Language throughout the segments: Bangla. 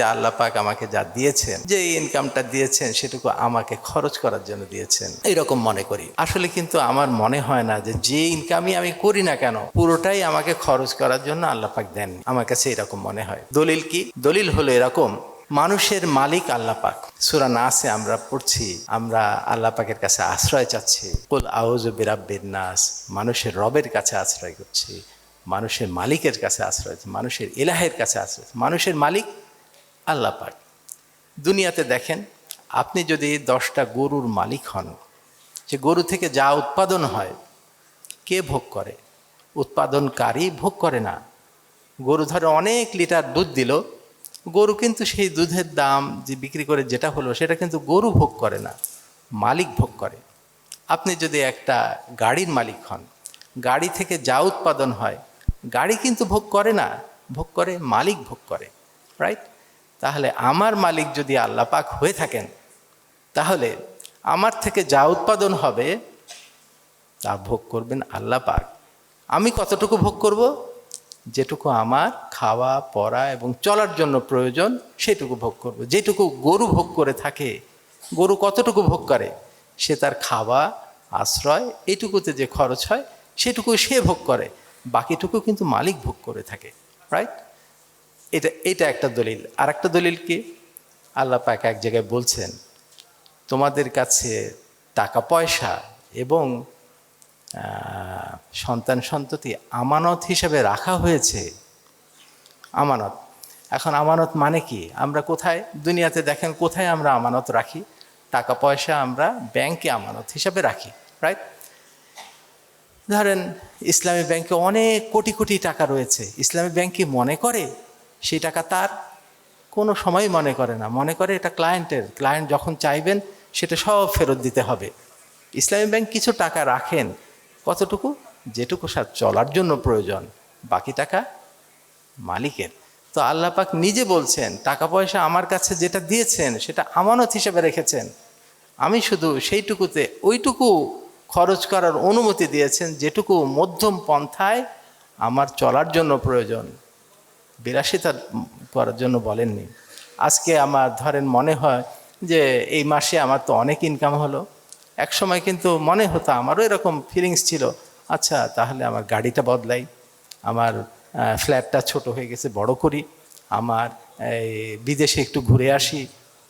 যে আল্লাহ পাক আমাকে যা দিয়েছেন, যে ইনকামটা দিয়েছেন, সেটুকু আমাকে খরচ করার জন্য দিয়েছেন। এইরকম মনে করি। আসলে কিন্তু আমার মনে হয় না যে যে ইনকামই আমি করি না কেন, পুরোটাই আমাকে খরচ করার জন্য আল্লাহ পাক দেন আমার কাছে এরকম মনে হয়। দলিল কি? দলিল হলো এরকম, মানুষের মালিক আল্লাহ পাক। সুরা নাসে আমরা পড়ছি, আমরা আল্লাহ পাকের কাছে আশ্রয় চাচ্ছি। কুল আউজ বিরাব্বির নাস, মানুষের রবের কাছে আশ্রয় করছি, মানুষের মালিকের কাছে আশ্রয় মানুষের এলাহের কাছে আশ্রয় মানুষের মালিক আল্লাহ পাক, দুনিয়াতে দেখেন আপনি যদি দশটা গরুর মালিক হন, যে গরু থেকে যা উৎপাদন হয়, কে ভোগ করে? উৎপাদনকারী ভোগ করে না। গরু ধরে অনেক লিটার দুধ দিল, গরু কিন্তু সেই দুধের দাম যে বিক্রি করে যেটা হলো, সেটা কিন্তু গরু ভোগ করে না, মালিক ভোগ করে। আপনি যদি একটা গাড়ির মালিক হন, গাড়ি থেকে যা উৎপাদন হয়, গাড়ি কিন্তু ভোগ করে না, ভোগ করে মালিক ভোগ করে রাইট তাহলে আমার মালিক যদি আল্লাহ পাক হয়ে থাকেন, তাহলে আমার থেকে যা উৎপাদন হবে, তা ভোগ করবেন আল্লাহ পাক। আমি কতটুকু ভোগ করব? যেটুকু আমার খাওয়া, পড়া এবং চলার জন্য প্রয়োজন, সেটুকু ভোগ করব। যেটুকু গরু ভোগ করে থাকে, গরু কতটুকু ভোগ করে? সে তার খাওয়া, আশ্রয়, এটুকুতে যে খরচ হয়, সেটুকু সে ভোগ করে, বাকিটুকু কিন্তু মালিক ভোগ করে থাকে রাইট এটা এটা একটা দলিল। আর একটা দলিল কি? আল্লাহ পাক এক জায়গায় বলছেন, তোমাদের কাছে টাকা পয়সা এবং সন্তান সন্ততি আমানত হিসেবে রাখা হয়েছে। আমানত। এখন আমানত মানে কি? আমরা কোথায়? দুনিয়াতে দেখেন কোথায় আমরা আমানত রাখি? টাকা পয়সা আমরা ব্যাংকে আমানত হিসাবে রাখি রাইট ধরেন ইসলামী ব্যাংকে অনেক কোটি কোটি টাকা রয়েছে। ইসলামী ব্যাংক কি মনে করে? সেই টাকা তার কোনো সময় মনে করে না। মনে করে এটা ক্লায়েন্টের ক্লায়েন্ট যখন চাইবেন, সেটা সব ফেরত দিতে হবে। ইসলামী ব্যাংক কিছু টাকা রাখেন। কতটুকু? যেটুকু সার চলার জন্য প্রয়োজন। বাকি টাকা মালিকের। তো আল্লাহ পাক নিজে বলছেন, টাকা পয়সা আমার কাছে যেটা দিয়েছেন, সেটা আমানত হিসেবে রেখেছেন। আমি শুধু সেইটুকুতে, ওইটুকু খরচ করার অনুমতি দিয়েছেন, যেটুকু মধ্যম পন্থায় আমার চলার জন্য প্রয়োজন। বিলাসিতা করার জন্য বলেননি। আজকে আমার ধরেন মনে হয় যে এই মাসে আমার তো অনেক ইনকাম হলো। এক সময় কিন্তু মনে হতো আমারও এরকম ফিলিংস ছিল। আচ্ছা তাহলে আমার গাড়িটা বদলাই, আমার ফ্ল্যাটটা ছোট হয়ে গেছে, বড় করি, আমার, এই, বিদেশে একটু ঘুরে আসি,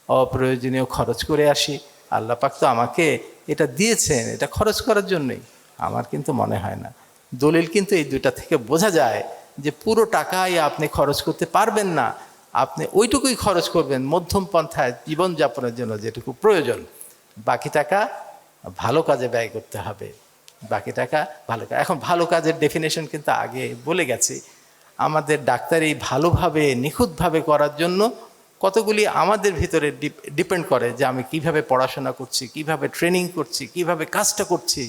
অপ্রয়োজনীয় খরচ করে আসি। আল্লাহ পাক তো আমাকে এটা দিয়েছেন, এটা খরচ করার জন্যই। আমার কিন্তু মনে হয় না। দলিল কিন্তু এই দুইটা থেকে বোঝা যায় যে পুরো টাকাই আপনি খরচ করতে পারবেন না। আপনি ওইটুকুই খরচ করবেন মধ্যম পন্থায় জীবনযাপনের জন্য যেটুকু প্রয়োজন। বাকি টাকা ভালো কাজে ব্যয় করতে হবে। বাকি টাকা ভালো কাজ এখন ভালো কাজের ডেফিনেশন কিন্তু আগে বলে গেছি। আমাদের ডাক্তারি ভালোভাবে, নিখুঁতভাবে করার জন্য কতগুলি আমাদের ভিতরে ডিপেন্ড করে যে আমি কীভাবে পড়াশোনা করছি, কীভাবে ট্রেনিং করছি, কীভাবে কাজটা করছি,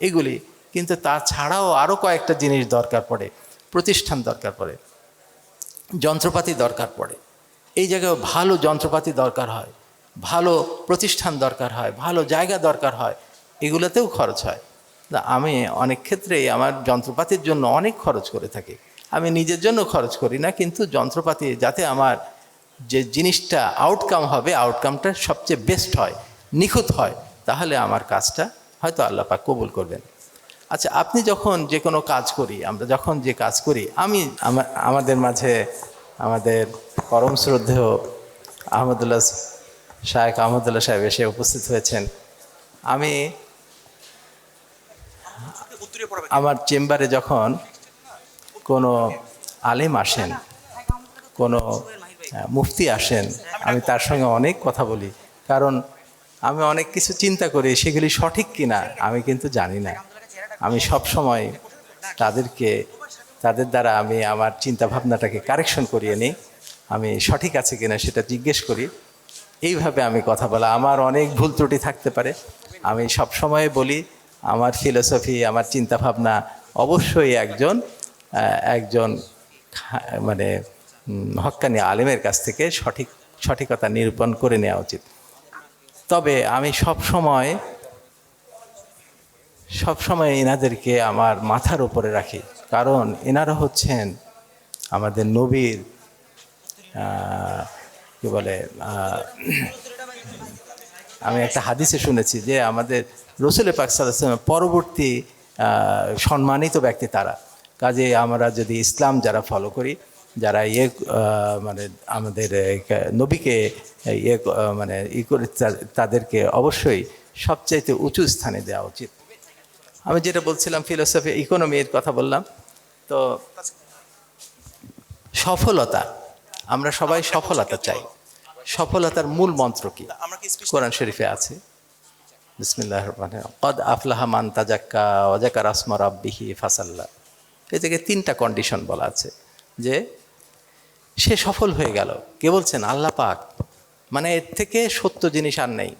এগুলি। কিন্তু তাছাড়াও আরও কয়েকটা জিনিস দরকার পড়ে। প্রতিষ্ঠান দরকার পড়ে, যন্ত্রপাতি দরকার পড়ে। এই জায়গায় ভালো যন্ত্রপাতি দরকার হয়, ভালো প্রতিষ্ঠান দরকার হয়, ভালো জায়গা দরকার হয়, এগুলোতেও খরচ হয়। আমি অনেক ক্ষেত্রেই আমার যন্ত্রপাতির জন্য অনেক খরচ করে থাকি। আমি নিজের জন্য খরচ করি না, কিন্তু যন্ত্রপাতি যাতে আমার যে জিনিসটা আউটকাম হবে আউটকামটা সবচেয়ে বেস্ট হয়, নিখুঁত হয়, তাহলে আমার কাজটা হয়তো আল্লাহ পাক কবুল করবেন। আচ্ছা আপনি যখন যে কোনো কাজ করি, আমরা যখন যে কাজ করি, আমি আমাদের মাঝে আমাদের পরম শ্রদ্ধেয় আহমদুল্লাহ শায়েখ আহমদুল্লাহ সাহেব এসে উপস্থিত হয়েছেন। আমি আমার চেম্বারে যখন কোনো আলেম আসেন, কোনো মুফতি আসেন, আমি তার সঙ্গে অনেক কথা বলি। কারণ আমি অনেক কিছু চিন্তা করি, সেগুলি সঠিক কিনা আমি কিন্তু জানি না। আমি সব সময় তাদেরকে, তাদের দ্বারা আমি আমার চিন্তা ভাবনাটাকে কারেকশন করিয়ে নিই। আমি সঠিক আছে কিনা সেটা জিজ্ঞেস করি। এইভাবে আমি কথা বলা, আমার অনেক ভুল ত্রুটি থাকতে পারে। আমি সব সময় বলি, আমার ফিলোসফি আমার চিন্তা ভাবনা অবশ্যই একজন একজন মানে হক্কানি আলেমের কাছ থেকে সঠিক, সঠিকতা নিরূপণ করে নেওয়া উচিত। তবে আমি সব সময় সব সময় এনাদেরকে আমার মাথার উপরে রাখি। কারণ এনারা হচ্ছেন আমাদের নবীর কি বলে আমি একটা হাদিসে শুনেছি যে আমাদের রসুল পাক সাল্লাম পরবর্তী সম্মানিত ব্যক্তি তারা। কাজে আমরা যদি ইসলাম যারা ফলো করি, যারা ইয়ে মানে আমাদের নবীকে ইয়ে মানে ই করে তাদেরকে অবশ্যই সবচাইতে উঁচু স্থানে দেওয়া উচিত। আমি যেটা বলছিলাম ফিলোসফি ইকোনমির কথা বললাম। তো সফলতা আমরা সবাই সফলতা চাই। সফলতার মূল মন্ত্র কি? কোরআন শরীফে আছে। বিসমিল্লাহ রহমান কদ আফলাহা মান তাজাক্কা ওয়াজাকা রাসমা রাব্বিহি ফাসাল্লা। এ থেকে তিনটা কন্ডিশন বলা আছে। যে সে সফল হয়ে গেল। কে বলছেন? আল্লাহ পাক। মানে এর থেকে সত্য জিনিস আর নেই।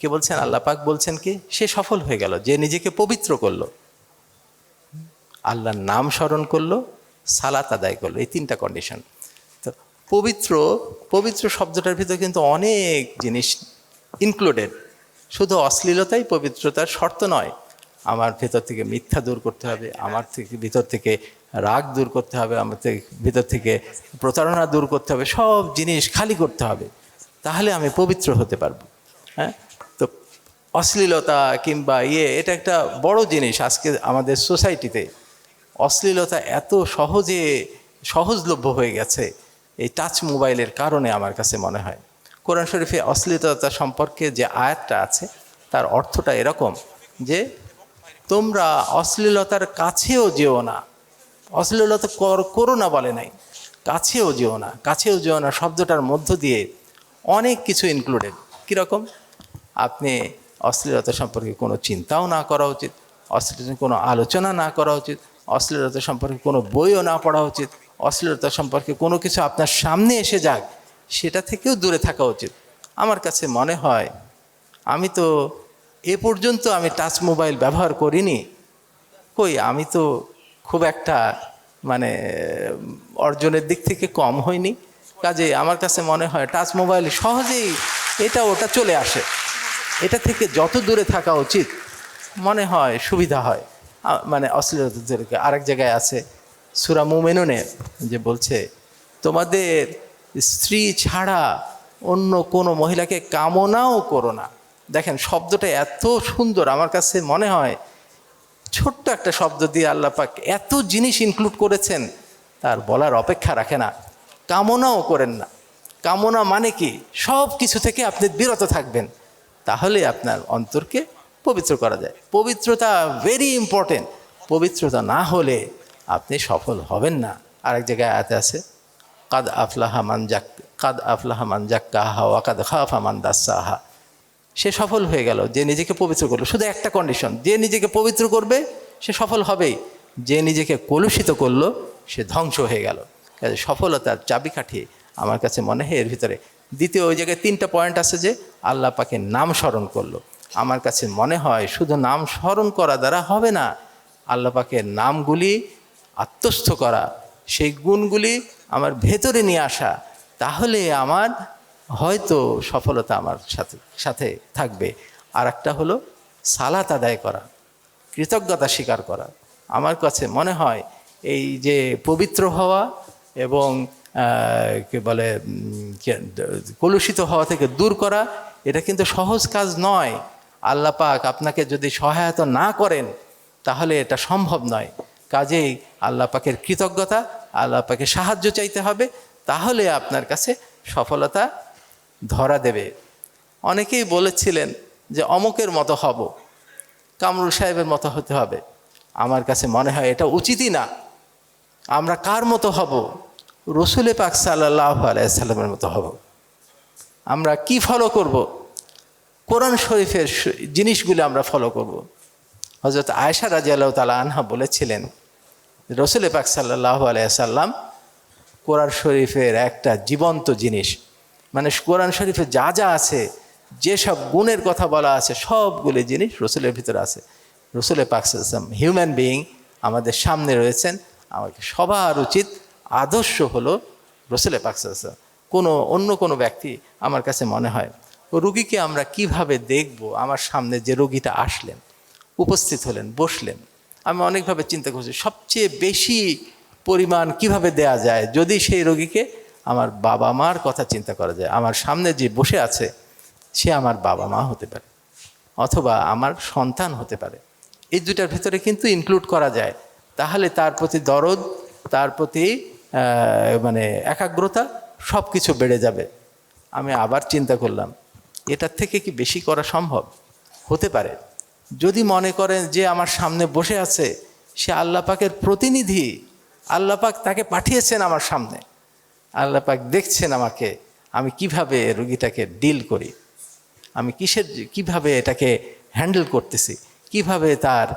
কে বলছেন? আল্লাহ পাক বলছেন কি, সে সফল হয়ে গেল, যে নিজেকে পবিত্র করল। আল্লাহর নাম স্মরণ করল, সালাত আদায় করল, এই তিনটা কন্ডিশন তো পবিত্র পবিত্র শব্দটার ভিতরে কিন্তু অনেক জিনিস ইনক্লুডেড শুধু অশ্লীলতাই পবিত্রতার শর্ত নয়, আমার ভেতর থেকে মিথ্যা দূর করতে হবে, আমার থেকে, ভিতর থেকে রাগ দূর করতে হবে, আমার থেকে, ভিতর থেকে প্রতারণা দূর করতে হবে, সব জিনিস খালি করতে হবে। তাহলে আমি পবিত্র হতে পারব হ্যাঁ? অশ্লীলতা কিংবা ইয়ে এটা একটা বড় জিনিস আজকে আমাদের সোসাইটিতে। অশ্লীলতা এত সহজে, সহজলভ্য হয়ে গেছে এই টাচ মোবাইলের কারণে আমার কাছে মনে হয়। কোরআন শরীফে অশ্লীলতা সম্পর্কে যে আয়াতটা আছে, তার অর্থটা এরকম যে, তোমরা অশ্লীলতার কাছেও যেও না। অশ্লীলতা কর- না বলে নাই, কাছেও যেও না। কাছেও যেও না শব্দটার মধ্য দিয়ে অনেক কিছু ইনক্লুডেড কীরকম? আপনি অশ্লীলতা সম্পর্কে কোনো চিন্তাও না করা উচিত, অশ্লীলতা কোনো আলোচনা না করা উচিত, অশ্লীলতা সম্পর্কে কোনো বইও না পড়া উচিত, অশ্লীলতা সম্পর্কে কোনো কিছু আপনার সামনে এসে যাক, সেটা থেকেও দূরে থাকা উচিত। আমার কাছে মনে হয়, আমি তো এ পর্যন্ত আমি টাচ মোবাইল ব্যবহার করিনি, কই আমি তো খুব একটা মানে অর্জনের দিক থেকে কম হয়নি কাজে আমার কাছে মনে হয় টাচ মোবাইল সহজেই এটা ওটা চলে আসে। এটা থেকে যত দূরে থাকা উচিত, মনে হয় সুবিধা হয়। মানে অশ্লীলতা থেকে আরেক জায়গায় আছে সুরা মুমেনুনে যে বলছে, তোমাদের স্ত্রী ছাড়া অন্য কোনো মহিলাকে কামনাও করো না। দেখেন, শব্দটা এত সুন্দর, আমার কাছে মনে হয় ছোট্ট একটা শব্দ দিয়ে আল্লাহ পাক এত জিনিস ইনক্লুড করেছেন, তার বলার অপেক্ষা রাখে না। কামনাও করেন না। কামনা মানে কি? সব কিছু থেকে আপনি বিরত থাকবেন। তাহলে আপনার অন্তরকে পবিত্র করা যায়। পবিত্রতা ভেরি ইম্পর্টেন্ট পবিত্রতা না হলে আপনি সফল হবেন না। আরেক জায়গায় আয়াতে আছে, কাদ আফলাহা মান জাক কাদ আফলাহা মান জাক্কাহা ওয়া কাদ খাফা মান দাসাহা। সে সফল হয়ে গেল, যে নিজেকে পবিত্র করল। শুধু একটা কন্ডিশন যে নিজেকে পবিত্র করবে, সে সফল হবেই। যে নিজেকে কলুষিত করল, সে ধ্বংস হয়ে গেল। সফলতার চাবিকাঠি আমার কাছে মনে হয় এর ভিতরে দ্বিতীয় ওই জায়গায় তিনটা পয়েন্ট আছে যে আল্লাহ পাকে নাম স্মরণ করল। আমার কাছে মনে হয় শুধু নাম স্মরণ করা দ্বারা হবে না, আল্লাহ পাকের নামগুলি আত্মস্থ করা, সেই গুণগুলি আমার ভেতরে নিয়ে আসা, তাহলে আমার হয়তো সফলতা আমার সাথে সাথে থাকবে। আর একটা হলো সালাত আদায় করা, কৃতজ্ঞতা স্বীকার করা। আমার কাছে মনে হয় এই যে পবিত্র হওয়া এবং কি বলে কলুষিত হওয়া থেকে দূর করা, এটা কিন্তু সহজ কাজ নয়। আল্লাহ পাক আপনাকে যদি সহায়তা না করেন, তাহলে এটা সম্ভব নয়। কাজেই আল্লাহ পাকের কৃতজ্ঞতা, আল্লাহ পাকে সাহায্য চাইতে হবে, তাহলে আপনার কাছে সফলতা ধরা দেবে। অনেকেই বলেছিলেন যে, অমকের মতো হব, কামরুল সাহেবের মতো হতে হবে। আমার কাছে মনে হয় এটা উচিতই না। আমরা কার মতো হব? রসুলে পাক সাল্লাহ আলাইসাল্লামের মতো হব। আমরা কি ফলো করব? কোরআন শরীফের জিনিসগুলো আমরা ফলো করব। হজরত আয়সা রাজি আল্লাহ তালা আনহা বলেছিলেন, রসুলে পাক সাল্লাহ আলাইসাল্লাম কোরআন শরীফের একটা জীবন্ত জিনিস। মানে কোরআন শরীফে যা যা আছে, যেসব গুণের কথা বলা আছে, সবগুলি জিনিস রসুলের ভিতরে আছে। রসুলের পাকসাম হিউম্যান বিইং আমাদের সামনে রয়েছেন, আমাকে সবার উচিত আদর্শ হলো রসুলের পাকসাম কোনো, অন্য কোনো ব্যক্তি আমার কাছে মনে হয় রুগীকে আমরা কীভাবে দেখব? আমার সামনে যে রুগীটা আসলেন, উপস্থিত হলেন, বসলেন। আমি অনেকভাবে চিন্তা করছি, সবচেয়ে বেশি পরিমাণ কীভাবে দেয়া যায় যদি সেই রোগীকে আমার বাবা মার কথা চিন্তা করা যায়? আমার সামনে যে বসে আছে, সে আমার বাবা মা হতে পারে অথবা আমার সন্তান হতে পারে। এই দুটার ভিতরে কিন্তু ইনক্লুড করা যায়। তাহলে তার প্রতি দরদ, তার প্রতি মানে একাগ্রতা সব কিছু বেড়ে যাবে। আমি আবার চিন্তা করলাম, এটার থেকে কি বেশি করা সম্ভব? হতে পারে। যদি মনে করেন যে আমার সামনে বসে আছে, সে আল্লাহ পাকের প্রতিনিধি, আল্লাহ পাক তাকে পাঠিয়েছেন আমার সামনে। আল্লাহ পাক দেখছেন আমাকে, আমি কীভাবে রুগীটাকে ডিল করি? আমি কিসের, কীভাবে এটাকে হ্যান্ডেল করতেছি? কীভাবে তার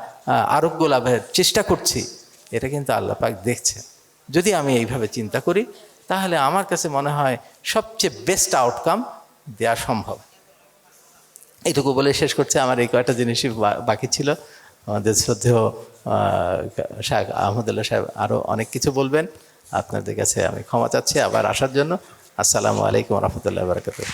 আরোগ্য লাভের চেষ্টা করছি? এটা কিন্তু আল্লাহ পাক দেখছেন। যদি আমি এইভাবে চিন্তা করি, তাহলে আমার কাছে মনে হয় সবচেয়ে বেস্ট আউটকাম দেওয়া সম্ভব। এইটুকু বলে শেষ করছে। আমার এই কয়েকটা জিনিসই বাকি ছিল। আমাদের শ্রদ্ধেয় শাহ আহমদুল্লাহ সাহেব আরও অনেক কিছু বলবেন। আপনাদের কাছে আমি ক্ষমা চাচ্ছি আবার আসার জন্য। আসসালামু আলাইকুম রহমতুল্লাহ বারকাতুহ।